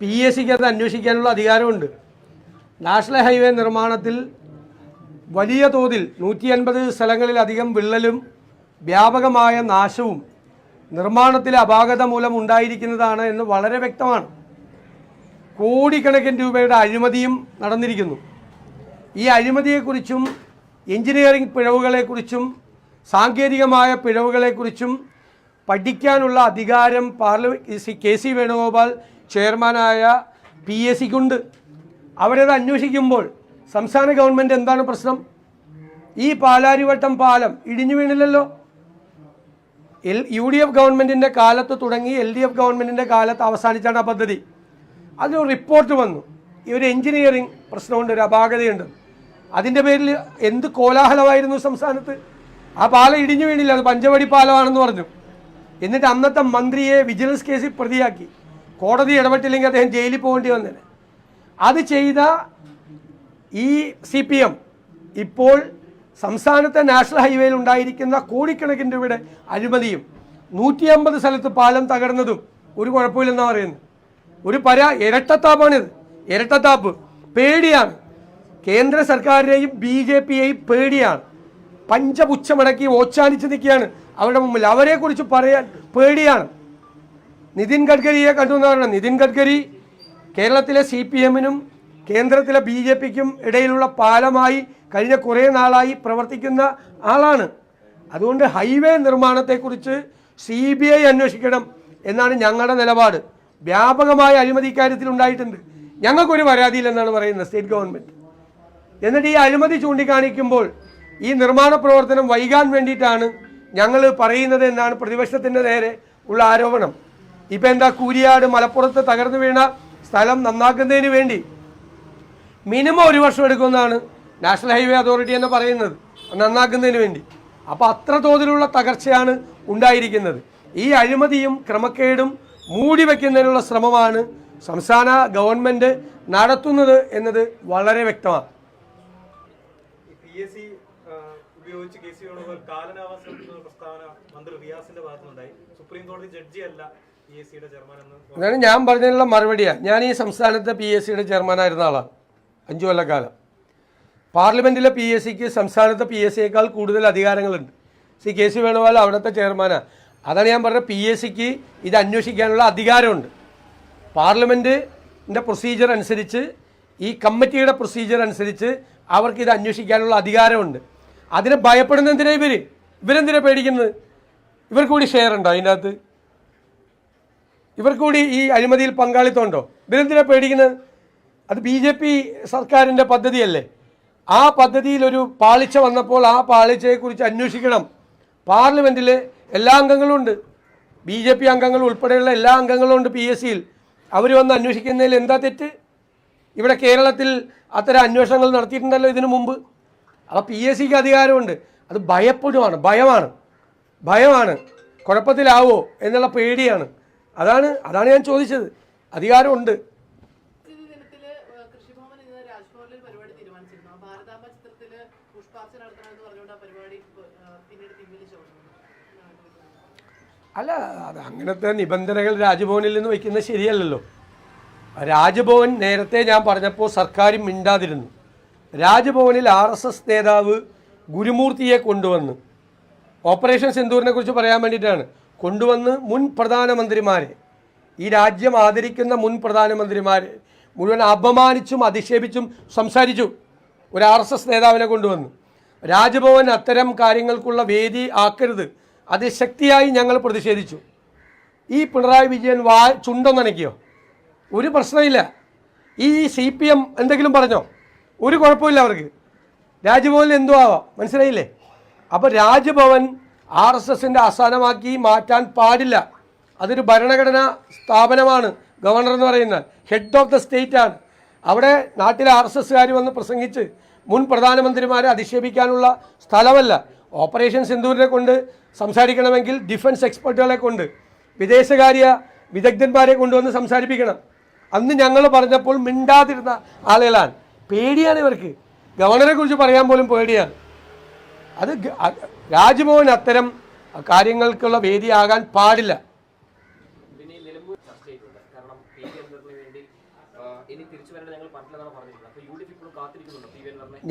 P S സിക്ക് അത് അന്വേഷിക്കാനുള്ള അധികാരമുണ്ട്. നാഷണൽ ഹൈവേ നിർമ്മാണത്തിൽ വലിയ തോതിൽ നൂറ്റി അൻപത് സ്ഥലങ്ങളിലധികം വിള്ളലും വ്യാപകമായ നാശവും നിർമ്മാണത്തിലെ അപാകത മൂലം ഉണ്ടായിരിക്കുന്നതാണ് എന്ന് വളരെ വ്യക്തമാണ്. കോടിക്കണക്കിന് രൂപയുടെ അഴിമതിയും നടന്നിരിക്കുന്നു. ഈ അഴിമതിയെക്കുറിച്ചും എഞ്ചിനീയറിംഗ് പിഴവുകളെക്കുറിച്ചും സാങ്കേതികമായ പിഴവുകളെക്കുറിച്ചും പഠിക്കാനുള്ള അധികാരം parliament C K C Venugopal ചെയർമാനായ പി എസ് സിക്കുണ്ട്. അവരത് അന്വേഷിക്കുമ്പോൾ സംസ്ഥാന ഗവൺമെന്റ് എന്താണ് പ്രശ്നം? ഈ പാലാരിവട്ടം പാലം ഇടിഞ്ഞു വീണില്ലല്ലോ. എൽ യു ഡി എഫ് ഗവൺമെന്റിന്റെ കാലത്ത് തുടങ്ങി എൽ ഡി എഫ് ഗവൺമെന്റിന്റെ കാലത്ത് അവസാനിച്ചാണ് ആ പദ്ധതി. അതിന് റിപ്പോർട്ട് വന്നു. ഈ ഒരു എഞ്ചിനീയറിംഗ് പ്രശ്നമുണ്ട് ഒരു അപാകതയുണ്ട്. അതിന്റെ പേരിൽ എന്ത് കോലാഹലമായിരുന്നു സംസ്ഥാനത്ത്? ആ പാലം ഇടിഞ്ഞു വീണില്ല അത് പഞ്ചവടി പാലമാണെന്ന് പറഞ്ഞു. എന്നിട്ട് അന്നത്തെ മന്ത്രിയെ വിജിലൻസ് കേസിൽ പ്രതിയാക്കി. കോടതി ഇടപെട്ടില്ലെങ്കിൽ അദ്ദേഹം ജയിലിൽ പോകേണ്ടി വന്നേനെ അത് ചെയ്ത ഈ സി പി എം ഇപ്പോൾ സംസ്ഥാനത്തെ നാഷണൽ ഹൈവേയിൽ ഉണ്ടായിരിക്കുന്ന കോടിക്കണക്കിന് രൂപയുടെ അഴിമതിയും നൂറ്റി അമ്പത് സ്ഥലത്ത് പാലം തകർന്നതും ഒരു കുഴപ്പമില്ലെന്നാണ് പറയുന്നത്. ഒരു പരാ ഇരട്ടത്താപ്പാണിത്. ഇരട്ടത്താപ്പ്. പേടിയാണ്. കേന്ദ്ര സർക്കാരിനെയും ബി ജെ പിയെയും പേടിയാണ്. പഞ്ചപുച്ഛമടക്കി ഓച്ചാനിച്ച് നിൽക്കുകയാണ്. അവരുടെ മുമ്പിൽ. അവരെക്കുറിച്ച് പറയാൻ പേടിയാണ്. നിതിൻ ഗഡ്കരിയെ കണ്ടു എന്ന് പറയണം നിതിൻ ഗഡ്കരി കേരളത്തിലെ സി പി എമ്മിനും കേന്ദ്രത്തിലെ ബി ജെ പിക്കും ഇടയിലുള്ള പാലമായി കഴിഞ്ഞ കുറേ നാളായി പ്രവർത്തിക്കുന്ന ആളാണ്. അതുകൊണ്ട് ഹൈവേ നിർമ്മാണത്തെക്കുറിച്ച് സി ബി ഐ അന്വേഷിക്കണം എന്നാണ് ഞങ്ങളുടെ നിലപാട്. വ്യാപകമായ അഴിമതി ഇക്കാര്യത്തിൽ ഉണ്ടായിട്ടുണ്ട്. ഞങ്ങൾക്കൊരു പരാതിയില്ലെന്നാണ് പറയുന്നത് സ്റ്റേറ്റ് ഗവൺമെന്റ് എന്നിട്ട് ഈ അഴിമതി ചൂണ്ടിക്കാണിക്കുമ്പോൾ ഈ നിർമ്മാണ പ്രവർത്തനം വൈകാൻ വേണ്ടിയിട്ടാണ് ഞങ്ങൾ പറയുന്നത് എന്നാണ് പ്രതിപക്ഷത്തിന്റെ നേരെ ഉള്ള ആരോപണം. ഇപ്പം എന്താ കൂരിയാട് മലപ്പുറത്ത് തകർന്നു വീണ സ്ഥലം നന്നാക്കുന്നതിന് വേണ്ടി മിനിമം ഒരു വർഷം എടുക്കുമെന്നാണ് നാഷണൽ ഹൈവേ അതോറിറ്റി എന്ന് പറയുന്നത്. നന്നാക്കുന്നതിന് വേണ്ടി. അപ്പോൾ അത്ര തോതിലുള്ള തകർച്ചയാണ് ഉണ്ടായിരിക്കുന്നത്. ഈ അഴിമതിയും ക്രമക്കേടും മൂടി വയ്ക്കുന്നതിനുള്ള ശ്രമമാണ് സംസ്ഥാന ഗവൺമെന്റ് നടത്തുന്നത് എന്നത് വളരെ വ്യക്തമാണ്. ഉപയോഗിച്ച് മന്ത്രി റിയാസിന്റെ സുപ്രീം കോടതി ജഡ്ജിയല്ല. അതാണ് ഞാൻ പറഞ്ഞതിനുള്ള മറുപടിയാണ് ഞാൻ ഈ സംസ്ഥാനത്തെ പി എസ് സിയുടെ ചെയർമാനായിരുന്ന ആളാണ് അഞ്ചു കൊല്ലക്കാലം പാർലമെന്റിലെ പി എസ് സിക്ക് സംസ്ഥാനത്തെ പി എസ് സിയേക്കാൾ കൂടുതൽ അധികാരങ്ങളുണ്ട്. സി കെ സി വേണുപാൽ അവിടുത്തെ ചെയർമാനാണ് അതാണ് ഞാൻ പറഞ്ഞത് പി എസ് സിക്ക് ഇത് അന്വേഷിക്കാനുള്ള അധികാരമുണ്ട്. പാർലമെന്റിന്റെ പ്രൊസീജിയർ അനുസരിച്ച് ഈ കമ്മിറ്റിയുടെ പ്രൊസീജിയർ അനുസരിച്ച് അവർക്ക് ഇത് അന്വേഷിക്കാനുള്ള അധികാരമുണ്ട്. അതിനെ ഭയപ്പെടുന്ന എന്തിനാ ഇവർ ഇവരെന്തിനാണ് പേടിക്കുന്നത്? ഇവർക്ക് കൂടി ഷെയർ ഉണ്ടോ അതിന്റെ അകത്ത് ഇവർക്ക് കൂടി ഈ അഴിമതിയിൽ പങ്കാളിത്തമുണ്ടോ? ഇവരെന്തിനാ പേടിക്കുന്നത്? അത് ബി ജെ പി സർക്കാരിന്റെ പദ്ധതിയല്ലേ? ആ പദ്ധതിയിൽ ഒരു പാളിച്ച വന്നപ്പോൾ ആ പാളിച്ചയെക്കുറിച്ച് അന്വേഷിക്കണം. പാർലമെന്റിൽ എല്ലാ അംഗങ്ങളും ഉണ്ട്. ബി ജെ പി അംഗങ്ങൾ ഉൾപ്പെടെയുള്ള എല്ലാ അംഗങ്ങളും ഉണ്ട് പി എസ് സിയിൽ അവർ വന്ന് അന്വേഷിക്കുന്നതിൽ എന്താ തെറ്റ്? ഇവിടെ കേരളത്തിൽ അത്തരം അന്വേഷണങ്ങൾ നടത്തിയിട്ടുണ്ടല്ലോ ഇതിനു മുമ്പ്. അപ്പോൾ പി എസ് സിക്ക് അധികാരമുണ്ട്. അത് ഭയപ്പെടുവാണ് ഭയമാണ്. ഭയമാണ്. കുഴപ്പത്തിലാവോ എന്നുള്ള പേടിയാണ്. അതാണ് അതാണ് ഞാൻ ചോദിച്ചത്. അധികാരമുണ്ട്. അല്ല അത് അങ്ങനത്തെ നിബന്ധനകൾ രാജ്ഭവനിൽ നിന്ന് വയ്ക്കുന്നത് ശരിയല്ലല്ലോ. രാജ്ഭവൻ നേരത്തെ ഞാൻ പറഞ്ഞപ്പോൾ സർക്കാർ മിണ്ടാതിരുന്നു. രാജ്ഭവനിൽ ആർ എസ് എസ് നേതാവ് ഗുരുമൂർത്തിയെ കൊണ്ടുവന്ന് ഓപ്പറേഷൻ സിന്ദൂറിനെ കുറിച്ച് പറയാൻ വേണ്ടിയിട്ടാണ്. കൊണ്ടുവന്ന് മുൻ പ്രധാനമന്ത്രിമാരെ ഈ രാജ്യം ആദരിക്കുന്ന മുൻ പ്രധാനമന്ത്രിമാരെ മുഴുവൻ അപമാനിച്ചും അധിക്ഷേപിച്ചും സംസാരിച്ചു ഒരു ആർ എസ് എസ് നേതാവിനെ കൊണ്ടുവന്ന്. രാജ്ഭവൻ അത്തരം കാര്യങ്ങൾക്കുള്ള വേദി ആക്കരുത്. അത് ശക്തിയായി ഞങ്ങൾ പ്രതിഷേധിച്ചു. ഈ പിണറായി വിജയൻ വാ ചുണ്ടൊന്നനക്കിയോ? ഒരു പ്രശ്നമില്ല. ഈ സി പി എം എന്തെങ്കിലും പറഞ്ഞോ? ഒരു കുഴപ്പമില്ല അവർക്ക്. രാജ്ഭവനിൽ എന്തോ ആവാം. മനസ്സിലായില്ലേ? അപ്പോൾ രാജ്ഭവൻ ആർ എസ് എസിന്റെ ആസ്ഥാനമാക്കി മാറ്റാൻ പാടില്ല. അതൊരു ഭരണഘടനാ സ്ഥാപനമാണ്. ഗവർണർ എന്ന് പറയുന്നത് ഹെഡ് ഓഫ് ദ സ്റ്റേറ്റ് ആണ്. അവിടെ നാട്ടിലെ ആർ എസ് എസ്സുകാർ വന്ന് പ്രസംഗിച്ച് മുൻ പ്രധാനമന്ത്രിമാരെ അധിക്ഷേപിക്കാനുള്ള സ്ഥലമല്ല. ഓപ്പറേഷൻ സിന്ധൂരിനെ കൊണ്ട് സംസാരിക്കണമെങ്കിൽ ഡിഫൻസ് എക്സ്പെർട്ടുകളെ കൊണ്ട് വിദേശകാര്യ വിദഗ്ധന്മാരെ കൊണ്ടുവന്ന് സംസാരിപ്പിക്കണം. അന്ന് ഞങ്ങൾ പറഞ്ഞപ്പോൾ മിണ്ടാതിരുന്ന ആളുകളാണ്. പേടിയാണ് ഇവർക്ക്. ഗവർണറെ കുറിച്ച് പറയാൻ പോലും പേടിയാണ്. അത് രാജ്ഭവൻ അത്തരം കാര്യങ്ങൾക്കുള്ള വേദിയാകാൻ പാടില്ല.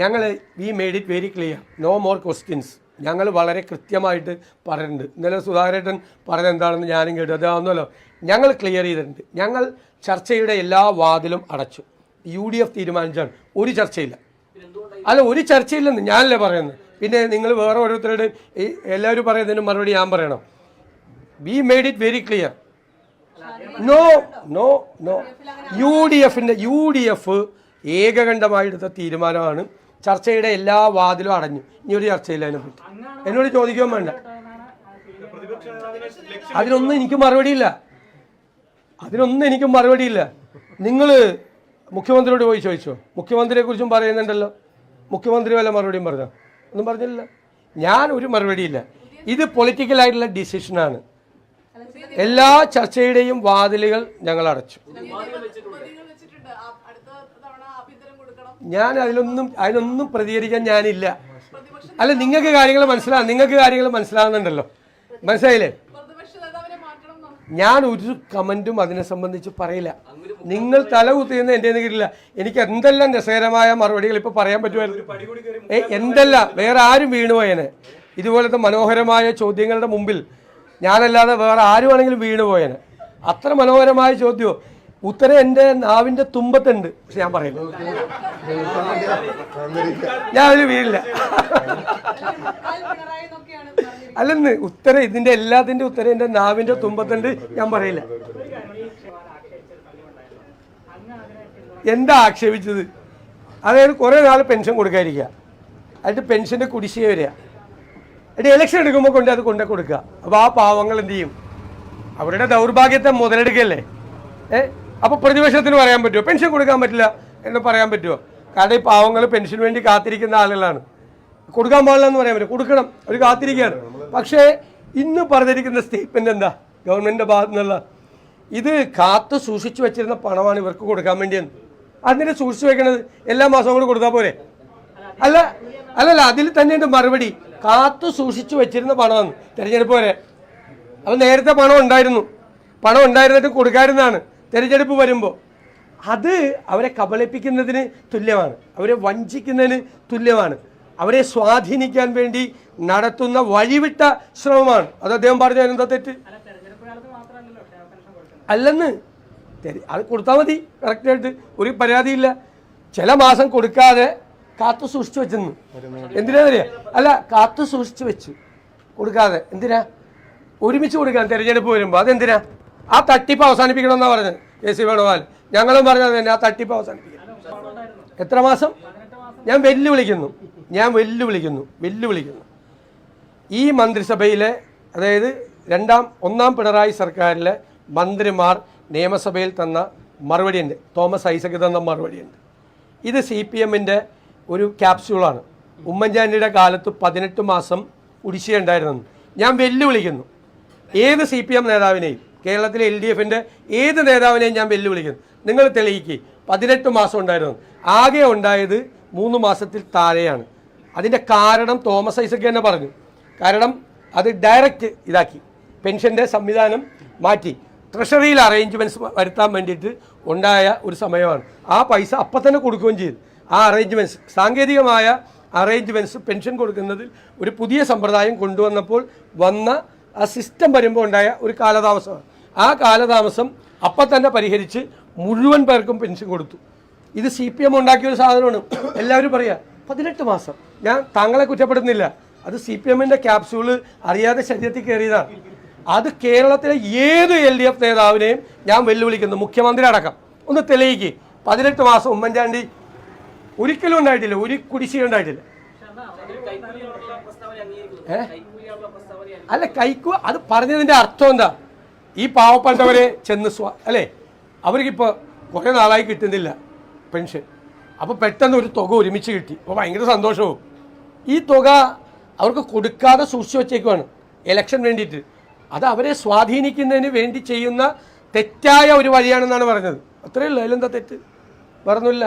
ഞങ്ങൾ we made it very clear no more questions ഞങ്ങൾ വളരെ കൃത്യമായിട്ട് പറയുന്നുണ്ട് ഇന്നലെ സുധാകരേട്ടൻ പറഞ്ഞത് എന്താണെന്ന് ഞാനും കേട്ടു. അതാവുന്നല്ലോ ഞങ്ങൾ ക്ലിയർ ചെയ്തിട്ടുണ്ട്. ഞങ്ങൾ ചർച്ചയുടെ എല്ലാ വാതിലും അടച്ചു. യു ഡി എഫ് തീരുമാനിച്ചാണ്. ഒരു ചർച്ചയില്ല. അല്ല ഒരു ചർച്ചയില്ലെന്ന് ഞാനല്ലേ പറയുന്നത്. പിന്നെ നിങ്ങൾ വേറെ ഓരോരുത്തരുടെ ഈ എല്ലാവരും പറയുന്നതിന് മറുപടി ഞാൻ പറയണം. We made it very clear no no no U D എഫിന്റെ യു ഡി എഫ് ഏകകണ്ഠമായെടുത്ത തീരുമാനമാണ്. ചർച്ചയുടെ എല്ലാ വാതിലും അടഞ്ഞു. ഇനി ഒരു ചർച്ചയില്ല അതിനെപ്പറ്റി എന്നോട് ചോദിക്കാൻ വേണ്ട. അതിനൊന്നും എനിക്ക് മറുപടിയില്ല അതിനൊന്നും എനിക്ക് മറുപടിയില്ല നിങ്ങൾ മുഖ്യമന്ത്രിയോട് പോയി ചോദിച്ചോ? മുഖ്യമന്ത്രിയെക്കുറിച്ചും പറയുന്നുണ്ടല്ലോ. മുഖ്യമന്ത്രി വല്ല മറുപടിയും പറഞ്ഞോ? ഒന്നും പറഞ്ഞില്ല. ഞാൻ ഒരു മറുപടിയില്ല. ഇത് പൊളിറ്റിക്കലായിട്ടുള്ള ഡിസിഷനാണ് എല്ലാ ചർച്ചയുടെയും വാതിലുകൾ ഞങ്ങൾ അടച്ചു. ഞാൻ അതിലൊന്നും അതിനൊന്നും പ്രതികരിക്കാൻ ഞാനില്ല. അല്ല നിങ്ങൾക്ക് കാര്യങ്ങൾ മനസ്സിലാ നിങ്ങൾക്ക് കാര്യങ്ങൾ മനസ്സിലാകുന്നുണ്ടല്ലോ മനസ്സിലായില്ലേ? ഞാൻ ഒരു കമന്റും അതിനെ സംബന്ധിച്ച് പറയില്ല. നിങ്ങൾ തല കുത്തിയെന്ന് എന്റെ കിട്ടില്ല എനിക്ക് എന്തെല്ലാം രസകരമായ മറുപടികൾ ഇപ്പോൾ പറയാൻ പറ്റുമായിരുന്നു? ഏ എന്തെല്ലാം? വേറെ ആരും വീണുപോയേനെ ഇതുപോലത്തെ മനോഹരമായ ചോദ്യങ്ങളുടെ മുമ്പിൽ ഞാനല്ലാതെ വേറെ ആരുമാണെങ്കിലും വീണുപോയനെ അത്ര മനോഹരമായ ചോദ്യമോ ഉത്തരം എന്റെ നാവിന്റെ തുമ്പത്തുണ്ട്. പക്ഷെ ഞാൻ പറയുന്നു ഞാൻ അതിൽ വീഴില്ല അല്ലെന്ന് ഉത്തരം ഇതിന്റെ എല്ലാത്തിന്റെ ഉത്തരം എന്റെ നാവിന്റെ തുമ്പത്തുണ്ട്. ഞാൻ പറയില്ല. എന്താ ആക്ഷേപിച്ചത്? അതായത് കുറേ നാൾ പെൻഷൻ കൊടുക്കാതിരിക്കുക. എന്നിട്ട് പെൻഷന്റെ കുടിശ്ശിക വരിക. എന്നിട്ട് ഇലക്ഷൻ എടുക്കുമ്പോൾ കൊണ്ട് അത് കൊണ്ടു കൊടുക്കുക. അപ്പോൾ ആ പാവങ്ങൾ എന്ത് ചെയ്യും? അവരുടെ ദൗർഭാഗ്യത്തെ മുതലെടുക്കല്ലേ ഏ? അപ്പോൾ പ്രതിപക്ഷത്തിന് പറയാൻ പറ്റുമോ? പെൻഷൻ കൊടുക്കാൻ പറ്റില്ല എന്ന് പറയാൻ പറ്റുമോ? കാരണം ഈ പാവങ്ങൾ പെൻഷന് വേണ്ടി കാത്തിരിക്കുന്ന ആളുകളാണ്. കൊടുക്കാൻ പാടില്ല എന്ന് പറയാൻ പറ്റും കൊടുക്കണം. അവർ കാത്തിരിക്കുകയാണ്. പക്ഷേ ഇന്ന് പറഞ്ഞിരിക്കുന്ന സ്റ്റേറ്റ്മെന്റ് എന്താ? ഗവൺമെന്റിന്റെ ഭാഗത്തു നിന്നുള്ള. ഇത് കാത്തു സൂക്ഷിച്ചു വെച്ചിരുന്ന പണമാണ് ഇവർക്ക് കൊടുക്കാൻ വേണ്ടിയെന്ന്. അതിനെ സൂക്ഷിച്ചു വെക്കണത് എല്ലാ മാസവും കൂടി കൊടുത്താൽ പോരെ. അല്ല അല്ലല്ല അതിൽ തന്നെയുണ്ട് മറുപടി. കാത്തു സൂക്ഷിച്ചു വെച്ചിരുന്ന പണമാണ്. തിരഞ്ഞെടുപ്പ് വരെ. അപ്പം നേരത്തെ പണം ഉണ്ടായിരുന്നു. പണം ഉണ്ടായിരുന്നിട്ട് കൊടുക്കാരുന്നാണ് തിരഞ്ഞെടുപ്പ് വരുമ്പോൾ അത് അവരെ കബളിപ്പിക്കുന്നതിന് തുല്യമാണ്. അവരെ വഞ്ചിക്കുന്നതിന് തുല്യമാണ്. അവരെ സ്വാധീനിക്കാൻ വേണ്ടി നടത്തുന്ന വഴിവിട്ട ശ്രമമാണ്. അത് അദ്ദേഹം പറഞ്ഞു എന്താ തെറ്റ്? അല്ലെന്ന് തെരി- അത് കൊടുത്താൽ മതി. കറക്റ്റായിട്ട് ഒരു പരാതിയില്ല. ചില മാസം കൊടുക്കാതെ കാത്തു സൂക്ഷിച്ചു വെച്ചെന്ന് എന്തിനാ അറിയാം അല്ല കാത്തു സൂക്ഷിച്ചു വെച്ചു. കൊടുക്കാതെ. എന്തിനാ? ഒരുമിച്ച് കൊടുക്കാൻ തിരഞ്ഞെടുപ്പ് വരുമ്പോൾ അതെന്തിനാ? ആ തട്ടിപ്പ് അവസാനിപ്പിക്കണമെന്നാണ് പറഞ്ഞത്. K C Venugopal. ഞങ്ങളും പറഞ്ഞത് തന്നെ ആ തട്ടിപ്പ് അവസാനിപ്പിക്കണം. എത്ര മാസം? ഞാൻ വെല്ലുവിളിക്കുന്നു. ഞാൻ വെല്ലുവിളിക്കുന്നു. വെല്ലുവിളിക്കുന്നു. ഈ മന്ത്രിസഭയിലെ അതായത് രണ്ടാം ഒന്നാം പിണറായി സർക്കാരിലെ മന്ത്രിമാർ നിയമസഭയിൽ തന്ന മറുപടിയുണ്ട്. തോമസ് ഐസക് തന്ന മറുപടിയുണ്ട്. ഇത് സി പി എമ്മിന്റെ ഒരു ക്യാപ്സ്യൂളാണ്. ഉമ്മൻചാണ്ടിയുടെ കാലത്ത് പതിനെട്ട് മാസം കുടിശ്ശിക ഉണ്ടായിരുന്നു ഞാൻ വെല്ലുവിളിക്കുന്നു. ഏത് സി പി എം നേതാവിനെയും കേരളത്തിലെ എൽ ഡി എഫിന്റെ ഏത് നേതാവിനെയും ഞാൻ വെല്ലുവിളിക്കുന്നു. നിങ്ങൾ തെളിയിക്കുക പതിനെട്ട് മാസം ഉണ്ടായിരുന്നു. ആകെ ഉണ്ടായത് മൂന്ന് മാസത്തിൽ താഴെയാണ്. അതിന്റെ കാരണം തോമസ് ഐസക് തന്നെ പറഞ്ഞു. കാരണം അത് ഡയറക്റ്റ് ഇതാക്കി. പെൻഷന്റെ സംവിധാനം മാറ്റി. ട്രഷറിയിൽ അറേഞ്ച്മെന്റ്സ് വരുത്താൻ വേണ്ടിയിട്ട് ഉണ്ടായ ഒരു സമയമാണ്. ആ പൈസ അപ്പം തന്നെ കൊടുക്കുകയും ചെയ്തു. ആ അറേഞ്ച്മെന്റ്സ് സാങ്കേതികമായ അറേഞ്ച്മെന്റ്സ് പെൻഷൻ കൊടുക്കുന്നതിൽ ഒരു പുതിയ സമ്പ്രദായം കൊണ്ടുവന്നപ്പോൾ വന്ന ആ സിസ്റ്റം വരുമ്പോൾ ഉണ്ടായ ഒരു കാലതാമസമാണ്. ആ കാലതാമസം അപ്പം തന്നെ പരിഹരിച്ച് മുഴുവൻ പേർക്കും പെൻഷൻ കൊടുത്തു. ഇത് സി പി എം ഉണ്ടാക്കിയ ഒരു സാധനമാണ്. എല്ലാവരും പറയുക പതിനെട്ട് മാസം. ഞാൻ താങ്കളെ കുറ്റപ്പെടുന്നില്ല അത് സി പി എമ്മിന്റെ ക്യാപ്സ്യൂൾ അറിയാതെ ശരീരത്തിൽ കയറിയതാണ്. അത് കേരളത്തിലെ ഏത് എൽ ഡി എഫ് നേതാവിനെയും ഞാൻ വെല്ലുവിളിക്കുന്നു. മുഖ്യമന്ത്രി അടക്കം. ഒന്ന് തെളിയിക്ക്. പതിനെട്ട് മാസം ഉമ്മൻചാണ്ടി ഒരിക്കലും ഉണ്ടായിട്ടില്ല. ഒരു കുടിശ്ശിക ഉണ്ടായിട്ടില്ല. പ്രസ്താവന അല്ല കൈക്കു അത് പറഞ്ഞതിന്റെ അർത്ഥം എന്താ? ഈ പാവപ്പെട്ടവരെ ചെന്ന് സ്വ അല്ലേ? അവർക്കിപ്പോൾ കുറേ നാളായി കിട്ടുന്നില്ല പെൻഷൻ. അപ്പോൾ പെട്ടെന്ന് ഒരു തുക ഒരുമിച്ച് കിട്ടി. അപ്പോൾ ഭയങ്കര സന്തോഷവും. ഈ തുക അവർക്ക് കൊടുക്കാതെ സൂക്ഷിച്ചു വച്ചേക്കുവാണ്. ഇലക്ഷൻ വേണ്ടിയിട്ട്. അത് അവരെ സ്വാധീനിക്കുന്നതിന് വേണ്ടി ചെയ്യുന്ന തെറ്റായ ഒരു വഴിയാണെന്നാണ് പറഞ്ഞത്. അത്രയേ അതിലെന്താ തെറ്റ്? പറഞ്ഞില്ല